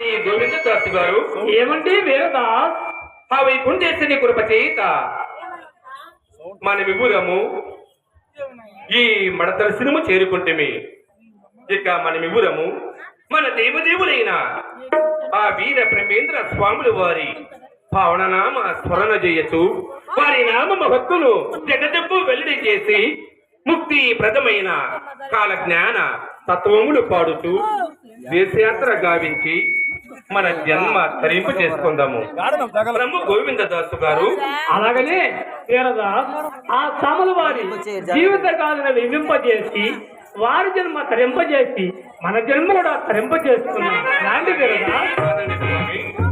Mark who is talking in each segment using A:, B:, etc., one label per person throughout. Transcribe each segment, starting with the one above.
A: గోవింద దాసు గారు.
B: ఏమండి వీరదాస్?
A: ఆ వైకుంఠేశ్వరి కృప చేత మన విభురము ఈ మడతలసినము చేరుకుంటేమి. ఇక మన విభురము మన దేవదేవులైన ఆ వీర బ్రహ్మేంద్ర స్వాములు వారి పావననామ స్మరణ చేయొచ్చు వారి నామ భక్తులు జగదెప్పు వెల్లడి చేసి ముక్తి ప్రదమైన కాల జ్ఞాన తత్వములు పాడుతూ దేశయాత్ర గావించి మన జన్మ తరింపు చేసుకుందాము. బ్రహ్మ గోవింద దాసు గారు
B: అలాగనే వీరదాస్ ఆ సాముల వారి జీవిత కాలను వివింపజేసి వారి జన్మ తరింపజేసి మన జన్మ కూడా రాండి వీరదాస్.
A: స్వామి.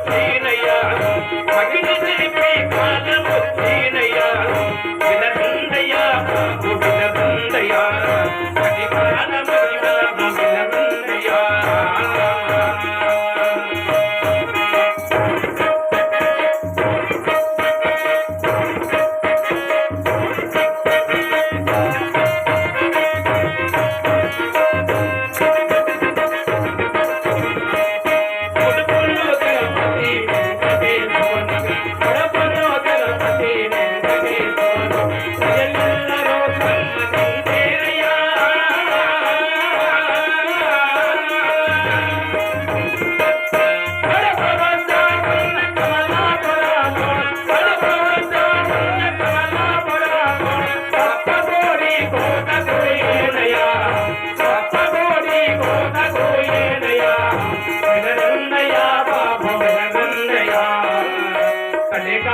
A: முத்தீனையா மகிழ்ச்சி திருப்பி காதல் முத்தீ లేక